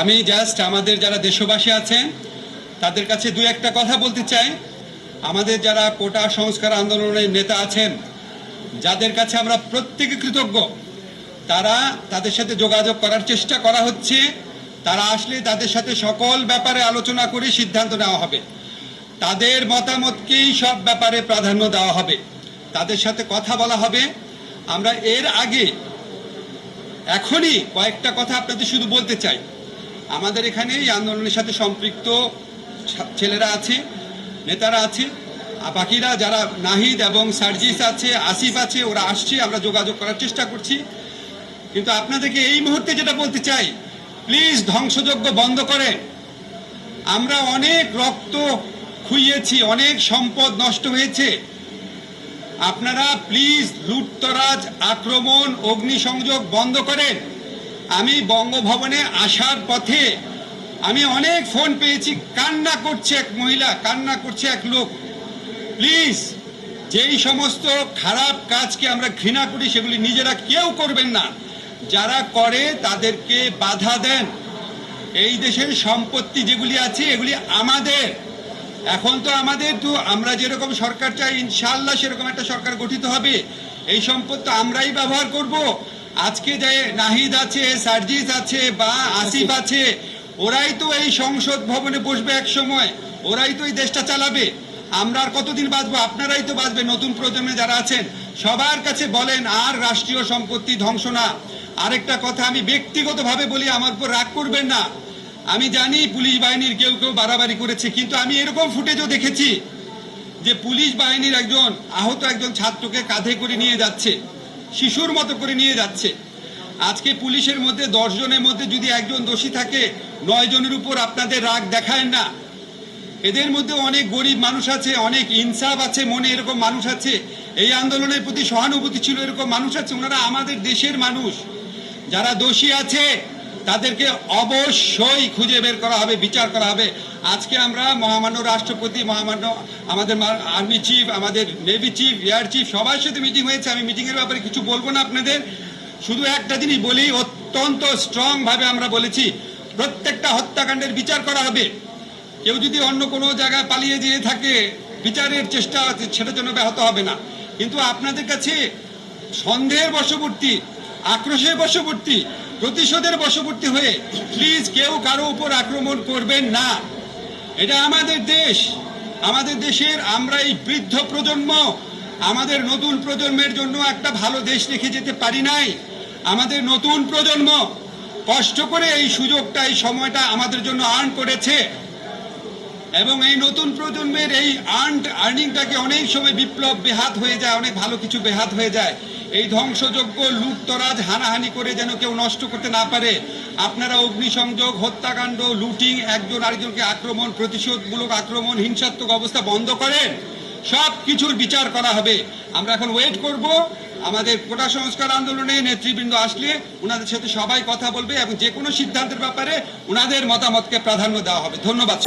আমি জাস্ট আমাদের যারা দেশবাসী আছেন, তাদের কাছে দু একটা কথা বলতে চাই। আমাদের যারা কোটা সংস্কার আন্দোলনের নেতা আছেন, যাদের কাছে আমরা প্রত্যেকে কৃতজ্ঞ, তারা তাদের সাথে যোগাযোগ করার চেষ্টা করা হচ্ছে। তারা আসলে তাদের সাথে সকল ব্যাপারে আলোচনা করে সিদ্ধান্ত নেওয়া হবে। তাদের মতামতকেই সব ব্যাপারে প্রাধান্য দেওয়া হবে। তাদের সাথে কথা বলা হবে। আমরা এর আগে এখনই কয়েকটা কথা আপনাদের শুধু বলতে চাই। আমাদের এখানে এই আন্দোলনের সাথে সম্পৃক্ত ছেলেরা আছে, নেতারা আছে বাকিরা যারা নাহিদ এবং সার্জিস আছে, আসিফ আছে, ওরা আসছে, আমরা যোগাযোগ করার চেষ্টা করছি। কিন্তু আপনাদেরকে এই মুহূর্তে যেটা বলতে চাই প্লিজ ধ্বংসযজ্ঞ বন্ধ করে আমরা অনেক রক্ত খুইয়েছি, অনেক সম্পদ নষ্ট হয়েছে। আপনারা প্লিজ লুটতরাজ, আক্রমণ, অগ্নিসংযোগ বন্ধ করেন। আমি বঙ্গভবনে আসার পথে আমি অনেক ফোন পেয়েছি, কান্না করছে এক মহিলা, কান্না করছে এক লোক। প্লিজ, যেই সমস্ত খারাপ কাজকে আমরা ঘৃণা করি, সেগুলি নিজেরা কেউ করবেন না। যারা করে, তাদেরকে বাধা দেন। এই দেশের সম্পত্তি যেগুলি আছে, এগুলি আমাদের। এখন তো আমাদের তো আমরা যেরকম সরকার চাই ইনশাল্লাহ সেরকম একটা সরকার গঠিত হবে। এই সম্পদ তো আমরাই ব্যবহার করব। আজকে যে নাহিদ আছে, সার্জিস আছে বা আসিফ আছে, ওরাই তো এই সংসদ ভবনে বসবে এক সময়। ওরাই তো এই দেশটা চালাবে। আমরা আর কতদিন বাঁচবো? আপনারাই তো বাঁচবে নতুন প্রজন্মে যারা আছেন। সবার কাছে বলেন, আর রাষ্ট্রীয় সম্পত্তি ধ্বংস না। আরেকটা কথা আমি ব্যক্তিগতভাবে বলি, আমার উপর রাগ করবেন না। আমি জানি পুলিশ বাহিনীর কেউ কেউ বাড়াবাড়ি করেছে, কিন্তু আমি এরকম ফুটেজও দেখেছি যে পুলিশ বাহিনীর একজন আহত একজন ছাত্রকে কাঁধে করে নিয়ে যাচ্ছে। শিশুর মতো করে নিয়ে যাচ্ছে। আজকে পুলিশের মধ্যে দশ জনের মধ্যে যদি একজন দোষী থাকে, নয় জনের উপর আপনাদের রাগ দেখায় না। এদের মধ্যে অনেক গরিব মানুষ আছে, অনেক ইনসাফ আছে, মনে এরকম মানুষ আছে। এই আন্দোলনের প্রতি সহানুভূতি ছিল এরকম মানুষ আছে, ওনারা আমাদের দেশের মানুষ। যারা দোষী আছে তাদেরকে অবশ্যই খুঁজে বের করা হবে, বিচার করা হবে। আজকে আমরা মহামান্য রাষ্ট্রপতি, মহামান্য আমাদের আর্মি চিফ, আমাদের নেভি চিফ, এয়ার চিফ সবার সাথে মিটিং হয়েছে। আমি মিটিংয়ের ব্যাপারে কিছু বলব না আপনাদের। শুধু একটা জিনিস বলি, অত্যন্ত স্ট্রং ভাবে আমরা বলেছি, প্রত্যেকটা হত্যাকাণ্ডের বিচার করা হবে। কেউ যদি অন্য কোনো জায়গায় পালিয়ে যেয়ে থাকে, বিচারের চেষ্টা সেটার জন্য ব্যাহত হবে না। কিন্তু আপনাদের কাছে সন্দেহের বশবর্তী আক্রোশের বশবর্তী, প্রতিশোধের বশবর্তী হয়ে প্লিজ কেউ কারও উপর আক্রমণ করবেন না। এটা আমাদের দেশ। আমাদের দেশের আমরা এই বৃদ্ধ প্রজন্ম। আমাদের নতুন প্রজন্মের জন্য একটা ভালো দেশ রেখে যেতে পারি নাই। আমাদের নতুন প্রজন্ম কষ্ট করে এই সুযোগটা, এই সময়টা আমাদের জন্য আর্ন করেছে। এবং এই নতুন প্রজন্মের এই আর্নড আর্নিংটাকে অনেক সময় বিপ্লব বেহাত হয়ে যায়, অনেক ভালো কিছু বেহাত হয়ে যায়। এই ধ্বংসযোগ্য লুটতরাজ, হানাহানি করে যেন কেউ নষ্ট করতে না পারে। আপনারা অগ্নিসংযোগ, হত্যাকাণ্ড, লুটিং, একজন আরেকজনকে আক্রমণ, প্রতিশোধমূলক আক্রমণ, হিংসাত্মক অবস্থা বন্ধ করেন। সব কিছুর বিচার করা হবে। আমরা এখন ওয়েট করব। আমাদের কোটা সংস্কার আন্দোলনে নেতৃবৃন্দ আসলে ওনাদের সাথে সবাই কথা বলবে এবং যে কোনো সিদ্ধান্তের ব্যাপারে ওনাদের মতামতকে প্রাধান্য দেওয়া হবে। ধন্যবাদ।